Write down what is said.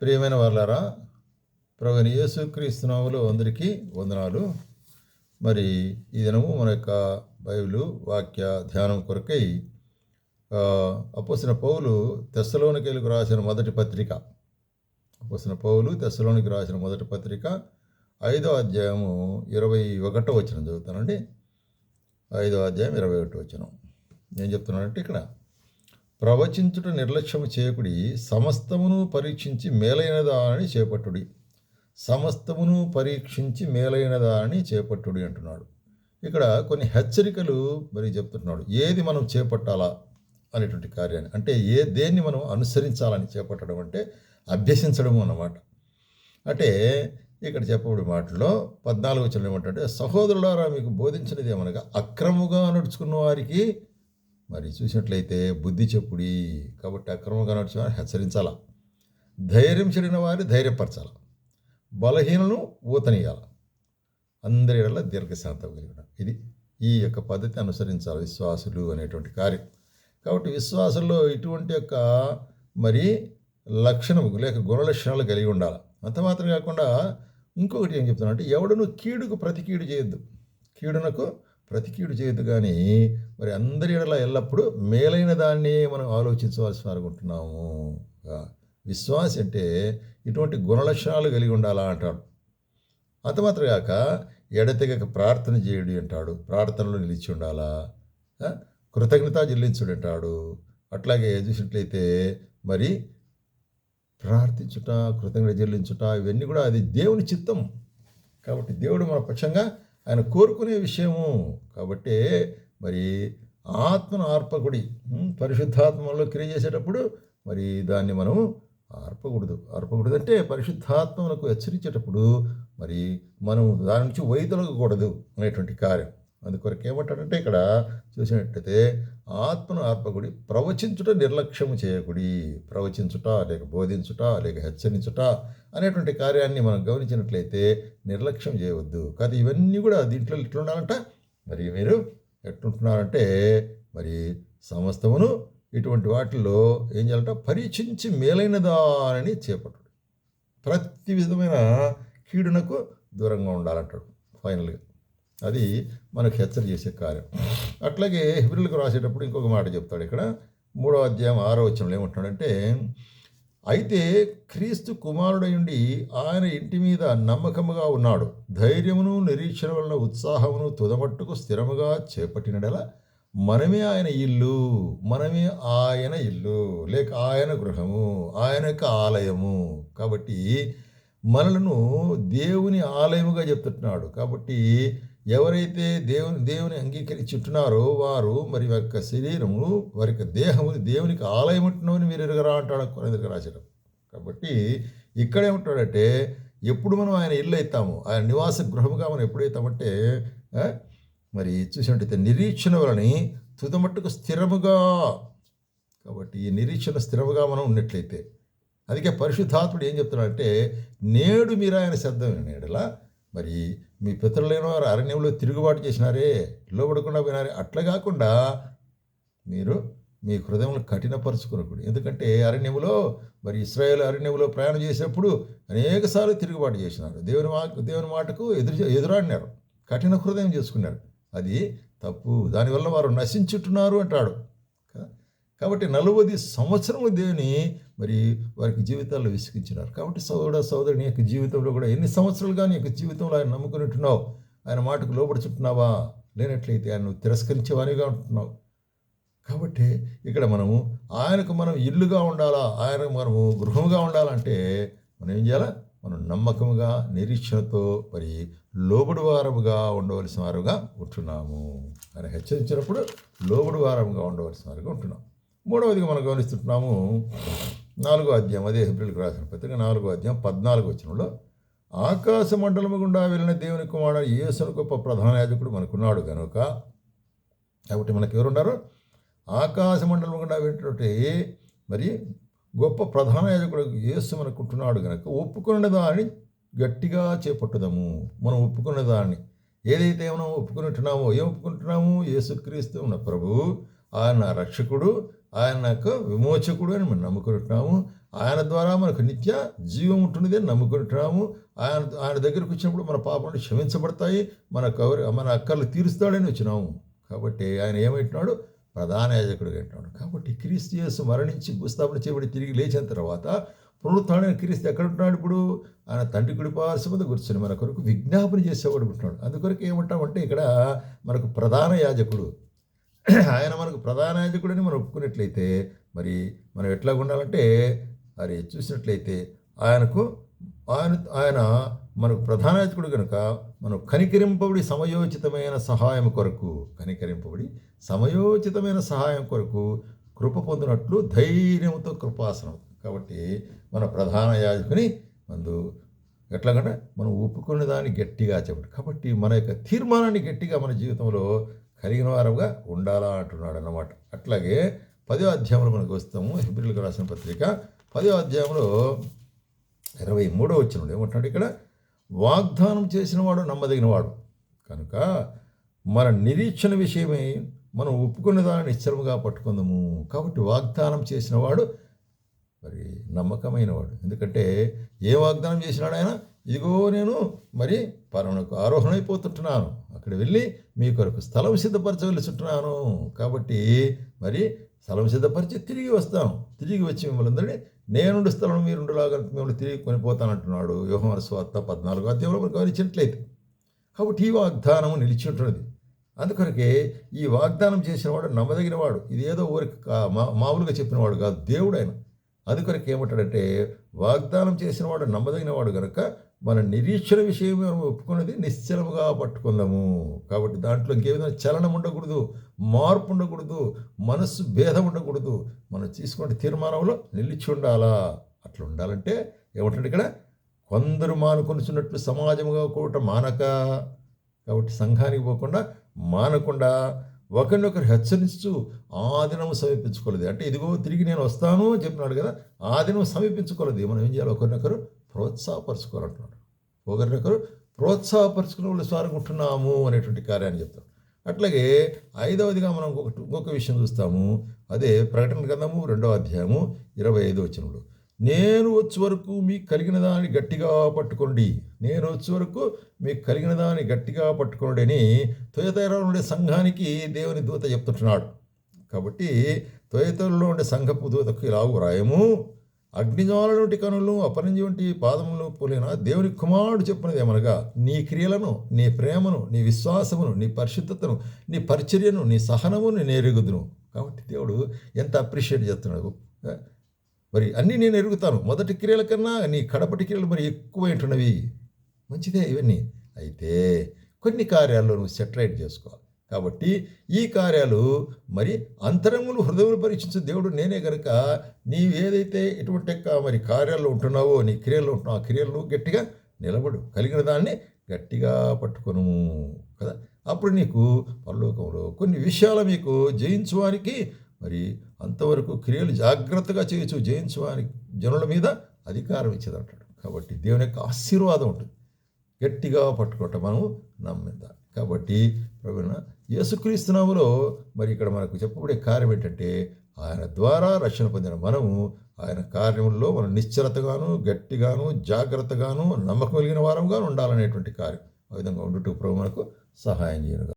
ప్రియమైన వాళ్ళారా ప్రభుని యేసుక్రీస్తునాములు అందరికీ వందనాలు. మరి ఈ దినము మన యొక్క బైబిలు వాక్య ధ్యానం కొరకై అపోసిన పౌలు తెస్సలోనికేలకు రాసిన మొదటి పత్రిక. అపోసిన పౌలు తెస్సలోనికి రాసిన మొదటి పత్రిక ఐదో అధ్యాయము ఇరవై ఒకటో వచ్చిన చదువుతానండి. ఐదో అధ్యాయం ఇరవై ఒకటో వచ్చిన నేను చెప్తున్నానంటే ఇక్కడ ప్రవచించుట నిర్లక్ష్యము చేయకుడి సమస్తమును పరీక్షించి మేలైనదా అని చేపట్టుడి. సమస్తమును పరీక్షించి మేలైనదా అని చేపట్టుడి అంటున్నాడు. ఇక్కడ కొన్ని హెచ్చరికలు మరి చెప్తున్నాడు. ఏది మనం చేపట్టాలా అనేటువంటి కార్యాన్ని అంటే ఏ దేన్ని మనం అనుసరించాలని చేపట్టడం అంటే అభ్యసించడం అన్నమాట. అంటే ఇక్కడ చెప్పబడి మాటలో పద్నాలుగు వచ్చిన ఏమంటే సహోదరులారా మీకు బోధించినది ఏమనగా అక్రముగా నడుచుకున్న వారికి మరి చూసినట్లయితే బుద్ధి చెప్పుడి కాబట్టి అక్రమంగా నడిచిన వారిని హెచ్చరించాలా? ధైర్యం చెడిన వారిని ధైర్యపరచాల? బలహీనను ఊతనీయాల? అందరి వల్ల దీర్ఘశాంతం కలిగిన ఇది ఈ యొక్క పద్ధతి అనుసరించాలి విశ్వాసులు అనేటువంటి కార్యం. కాబట్టి విశ్వాసంలో ఇటువంటి యొక్క మరి లక్షణము లేక గుణలక్షణాలు కలిగి ఉండాలి? అంత మాత్రం కాకుండా ఇంకొకటి ఏం చెప్తున్నా అంటే ఎవడను కీడుకు ప్రతి కీడు చేయొద్దు. కీడునకు ప్రతికీడు చేయదు కానీ మరి అందరి ఎడల ఎల్లప్పుడూ మేలైన దాన్ని మనం ఆలోచించవలసి అనుకుంటున్నాము విశ్వాస అంటే ఇటువంటి గుణలక్షణాలు కలిగి ఉండాలా అంటాడు. అంత కాక ఎడతెగక ప్రార్థన చేయుడి అంటాడు. ప్రార్థనలో నిలిచి ఉండాలా? కృతజ్ఞత చెల్లించుడు అంటాడు. అట్లాగే చూసినట్లయితే మరి ప్రార్థించుట కృతజ్ఞత చెల్లించుట ఇవన్నీ కూడా అది దేవుని చిత్తం. కాబట్టి దేవుడు మన పక్షంగా ఆయన కోరుకునే విషయము. కాబట్టి మరి ఆత్మను ఆర్పకుడి పరిశుద్ధాత్మలో క్రియ చేసేటప్పుడు మరి దాన్ని మనం ఆర్పకూడదు. ఆర్పకూడదు అంటే పరిశుద్ధాత్మలకు హెచ్చరించేటప్పుడు మరి మనం దాని నుంచి వైదొలగకూడదు అనేటువంటి కార్యం. అందుకొరకు ఏమంటాడంటే ఇక్కడ చూసినట్లయితే ఆత్మను ఆర్పకుడి ప్రవచించుట నిర్లక్ష్యము చేయకుడి. ప్రవచించుట లేక బోధించుట లేక హెచ్చరించుట అనేటువంటి కార్యాన్ని మనం గమనించినట్లయితే నిర్లక్ష్యం చేయవద్దు. కాదు ఇవన్నీ కూడా దీంట్లో ఎట్లుండాలంట మరి మీరు ఎట్లుంటున్నారంటే మరి సమస్తమును ఇటువంటి వాటిల్లో ఏం చేయాలంట? పరీక్షించి మేలైనదా అని చేపట్టడు. ప్రతి విధమైన కీడునకు దూరంగా ఉండాలంటాడు ఫైనల్గా. అది మనకు హెచ్చరి చేసే కార్యం. అట్లాగే హిబ్రిల్కి రాసేటప్పుడు ఇంకొక మాట చెప్తాడు ఇక్కడ. మూడో అధ్యాయం ఆరో వచనంలో ఏమంటున్నాడంటే అయితే క్రీస్తు కుమారుడయుండి ఆయన ఇంటి మీద నమ్మకముగా ఉన్నాడు. ధైర్యమును నిరీక్షణ వలన ఉత్సాహమును తుదమట్టుకు స్థిరముగా చేపట్టినడల మనమే ఆయన ఇల్లు మనమే ఆయన ఇల్లు లేక ఆయన గృహము ఆయన యొక్క ఆలయము. కాబట్టి మనలను దేవుని ఆలయముగా చెప్తున్నాడు. కాబట్టి ఎవరైతే దేవుని దేవుని అంగీకరించుంటున్నారో వారు మరి యొక్క శరీరము వారి యొక్క దేహము దేవునికి ఆలయమంటున్నామని మీరు ఎరగరా అంటాడు కొనేదిగా రాశాడు కాబట్టి ఇక్కడ ఏమంటాడంటే ఎప్పుడు మనం ఆయన ఇల్లు అవుతాము ఆయన నివాస గృహముగా మనం ఎప్పుడైతామంటే మరి చూసినట్టయితే నిరీక్షణ వలని తుదమట్టుకు స్థిరముగా. కాబట్టి ఈ నిరీక్షణ స్థిరముగా మనం ఉన్నట్లయితే అందుకే పరిశుద్ధాత్ముడు ఏం చెప్తున్నాడంటే నేడు మీరు ఆయన శబ్దం నేడలా మరి మీ పితరులైన వారు అరణ్యంలో తిరుగుబాటు చేసినారే లోబడకుండా పోయినారే. అట్లా కాకుండా మీరు మీ హృదయంలో కఠినపరుచుకునకూడదు ఎందుకంటే అరణ్యములో మరి ఇస్రాయేల్ అరణ్యములో ప్రయాణం చేసినప్పుడు అనేకసార్లు తిరుగుబాటు చేసినారు. దేవుని మా దేవుని మాటకు ఎదురు ఎదురాడినారు. కఠిన హృదయం చేసుకున్నారు. అది తప్పు. దానివల్ల వారు నశించుతున్నారు అంటాడు. కాబట్టి నలువది సంవత్సరము దేవుని మరి వారికి జీవితాల్లో విసిగించినారు. కాబట్టి సోదర సోదరుని యొక్క జీవితంలో కూడా ఎన్ని సంవత్సరాలుగా నీ యొక్క జీవితంలో ఆయన నమ్ముకుని ఉంటున్నావు ఆయన మాటకు లోపడుచుంటున్నావా లేనట్లయితే ఆయన తిరస్కరించే తిరస్కరించేవానిగా ఉంటున్నావు. కాబట్టి ఇక్కడ మనము ఆయనకు మనం ఇల్లుగా ఉండాలా? ఆయనకు మనము గృహముగా ఉండాలంటే మనం ఏం చేయాలా? మనం నమ్మకముగా నిరీక్షణతో మరి లోబడి వారముగా ఉండవలసిన వారుగా ఉంటున్నాము ఆయన హెచ్చరించినప్పుడు లోబడి వారముగా ఉండవలసిన వారుగా ఉంటున్నాం. మూడవదిగా మనం గమనిస్తుంటున్నాము నాలుగో అధ్యాయం అదే ఏప్రిల్కి రాసిన పత్రిక నాలుగో అధ్యాయం పద్నాలుగు వచనంలో ఆకాశ మండలము గుండా వెళ్ళిన దేవుని కుమారుడు యేసును గొప్ప ప్రధాన యాజకుడు మనకున్నాడు కనుక కాబట్టి మనకు ఎవరున్నారు? ఆకాశ మండలం గుండా వెళ్ళినటువంటి మరి గొప్ప ప్రధాన యాజకుడు యేసు మనకుంటున్నాడు కనుక ఒప్పుకున్న దాన్ని గట్టిగా చేపట్టుదాము. మనం ఒప్పుకున్న దాన్ని ఏదైతే మనం ఒప్పుకుంటున్నామో ఏం ఒప్పుకుంటున్నాము? యేసుక్రీస్తు ఉన్న ప్రభు ఆయన రక్షకుడు ఆయన విమోచకుడు అని మనం నమ్ముకుంటున్నాము ఆయన ద్వారా మనకు నిత్య జీవం ఉంటున్నది అని నమ్ముకుంటున్నాము ఆయన ఆయన దగ్గరికి వచ్చినప్పుడు మన పాపలు క్షమించబడతాయి. మన కవరి మన అక్కర్లు తీరుస్తాడని వచ్చినాము. కాబట్టి ఆయన ఏమంటున్నాడు? ప్రధాన యాజకుడు అంటున్నాడు. కాబట్టి క్రీస్తు యేసు మరణించి భూస్థాపన చేయబడి తిరిగి లేచిన తర్వాత పునరుత్డైన క్రీస్తు ఎక్కడ ఉంటున్నాడు ఇప్పుడు? ఆయన తండ్రి కుడి మీద కూర్చొని మన కొరకు విజ్ఞాపన చేసేవాడు ఉంటున్నాడు అందుకొరకు ఏమంటామంటే ఇక్కడ మనకు ప్రధాన యాజకుడు ఆయన మనకు ప్రధాన యాజకుడని మనం ఒప్పుకున్నట్లయితే మరి మనం ఎట్లా ఉండాలంటే మరి చూసినట్లయితే ఆయనకు ఆయన ఆయన మనకు ప్రధాన యాజకుడు కనుక మనం కనికరింపబడి సమయోచితమైన సహాయం కొరకు కనికరింపబడి సమయోచితమైన సహాయం కొరకు కృప పొందినట్లు ధైర్యంతో కృపాసనం. కాబట్టి మన ప్రధాన యాజకుని మందు ఎట్లాగంటే మనం ఒప్పుకున్న దాన్ని గట్టిగా చెప్పడు. కాబట్టి మన యొక్క తీర్మానాన్ని గట్టిగా మన జీవితంలో కలిగిన వారుగా ఉండాలా అంటున్నాడు అన్నమాట అట్లాగే పదో అధ్యాయంలో మనకు వస్తాము హిబ్రిల్కి రాసిన పత్రిక పదో అధ్యాయంలో ఇరవై మూడో వచ్చిన ఏమంటున్నాడు ఇక్కడ? వాగ్దానం చేసినవాడు నమ్మదగినవాడు కనుక మన నిరీక్షణ విషయమై మనం ఒప్పుకున్న దాన్ని నిశ్చరముగా పట్టుకుందాము. కాబట్టి వాగ్దానం చేసినవాడు మరి నమ్మకమైనవాడు ఎందుకంటే ఏ వాగ్దానం చేసినాడు ఆయన? ఇదిగో నేను మరి పరమునకు ఆరోహణమైపోతుంటున్నాను అక్కడ వెళ్ళి మీ కొరకు స్థలం సిద్ధపరచవలసింటున్నాను కాబట్టి మరి స్థలం సిద్ధపరిచి తిరిగి వస్తాం తిరిగి వచ్చి మిమ్మల్ని అందరినీ నేనుండు స్థలం మీరుండలాగా మిమ్మల్ని తిరిగి కొనిపోతానంటున్నాడు యోహమర స్వార్త పద్నాలుగో అధ్యాయంలో మనకు గమనించినట్లయితే కాబట్టి ఈ వాగ్దానం నిలిచి ఉంటున్నది అందుకొరకే ఈ వాగ్దానం చేసినవాడు నమ్మదగినవాడు. ఇదేదో ఊరికి మా మామూలుగా చెప్పినవాడు కాదు. దేవుడు ఆయన. అందుకొరకు ఏమంటాడంటే వాగ్దానం చేసినవాడు నమ్మదగినవాడు కనుక మన నిరీక్షణ విషయం మనం ఒప్పుకున్నది నిశ్చలముగా పట్టుకుందాము. కాబట్టి దాంట్లో ఇంకే విధంగా చలనం ఉండకూడదు మార్పు ఉండకూడదు మనస్సు భేదం ఉండకూడదు. మనం తీసుకునే తీర్మానంలో నిలిచి ఉండాలా? అట్లా ఉండాలంటే ఏమంటాడు ఇక్కడ? కొందరు మానుకొనిచున్నట్లు సమాజముగా కూడటం మానక. కాబట్టి సంఘానికి పోకుండా మానకుండా ఒకరినొకరు హెచ్చరిస్తూ ఆ దినం సమీపించుకోలేదు. అంటే ఇదిగో తిరిగి నేను వస్తాను అని చెప్పినాడు కదా ఆ దినం సమీపించుకోలేదు. మనం ఏం చేయాలి? ఒకరినొకరు ప్రోత్సాహపరచుకోవాలంటున్నాడు. ఒకరినొకరు ప్రోత్సాహపరచుకుని వాళ్ళు స్వారంగా ఉంటున్నాము అనేటువంటి కార్యాన్ని చెప్తాం అట్లాగే ఐదవదిగా మనం ఇంకొక ఇంకొక విషయం చూస్తాము. అదే ప్రకటన గ్రంథము రెండవ అధ్యాయము ఇరవై ఐదో వచనంలో. నేను వచ్చే వరకు మీకు కలిగిన దాన్ని గట్టిగా పట్టుకోండి నేను వచ్చే వరకు మీకు కలిగిన దాన్ని గట్టిగా పట్టుకోండి అని తొయతైరలో ఉండే సంఘానికి దేవుని దూత చెప్తుంటున్నాడు. కాబట్టి తొయతలో ఉండే సంఘపు దూతకు ఇలాగు రాయము అగ్నిజ్వాల నుండి కనులు అపరంజి వంటి పాదములు పోలిన దేవుని కుమారుడు చెప్పినది ఏమనగా నీ క్రియలను నీ ప్రేమను నీ విశ్వాసమును నీ పరిశుద్ధతను నీ పరిచర్యను నీ సహనమును నేను కాబట్టి దేవుడు ఎంత అప్రిషియేట్ చేస్తున్నాడు. మరి అన్నీ నేను ఎరుగుతాను. మొదటి క్రియల కన్నా నీ కడపటి క్రియలు మరి ఎక్కువైంటున్నవి మంచిదే ఇవన్నీ. అయితే కొన్ని కార్యాల్లో నువ్వు సెటరైట్ చేసుకోవాలి. కాబట్టి ఈ కార్యాలు మరి అంతరంగులు హృదయములు పరీక్షించే దేవుడు నేనే గనక నీవు ఏదైతే ఎటువంటి మరి కార్యాల్లో ఉంటున్నావో నీ క్రియల్లో ఉంటున్నావు ఆ క్రియలు గట్టిగా నిలబడు. కలిగిన దాన్ని గట్టిగా పట్టుకొను కదా. అప్పుడు నీకు పరలోకంలో కొన్ని విషయాలు మీకు జయించువానికి మరి అంతవరకు క్రియలు జాగ్రత్తగా చేయొచ్చు. అని జనుల మీద అధికారం ఇచ్చేదంటాడు. కాబట్టి దేవుని యొక్క ఆశీర్వాదం ఉంటుంది. గట్టిగా పట్టుకోవటం మనం నమ్మిందా. కాబట్టి ప్రభుణ యేసుక్రీస్తునాములో మరి ఇక్కడ మనకు చెప్పబడే కార్యం ఏంటంటే ఆయన ద్వారా రక్షణ పొందిన మనము ఆయన కార్యముల్లో మనం నిశ్చలతగాను గట్టిగాను జాగ్రత్తగాను నమ్మకం కలిగిన వారంగా ఉండాలనేటువంటి కార్యం ఆ విధంగా ఉండుటూ ప్రభు మనకు సహాయం చేయను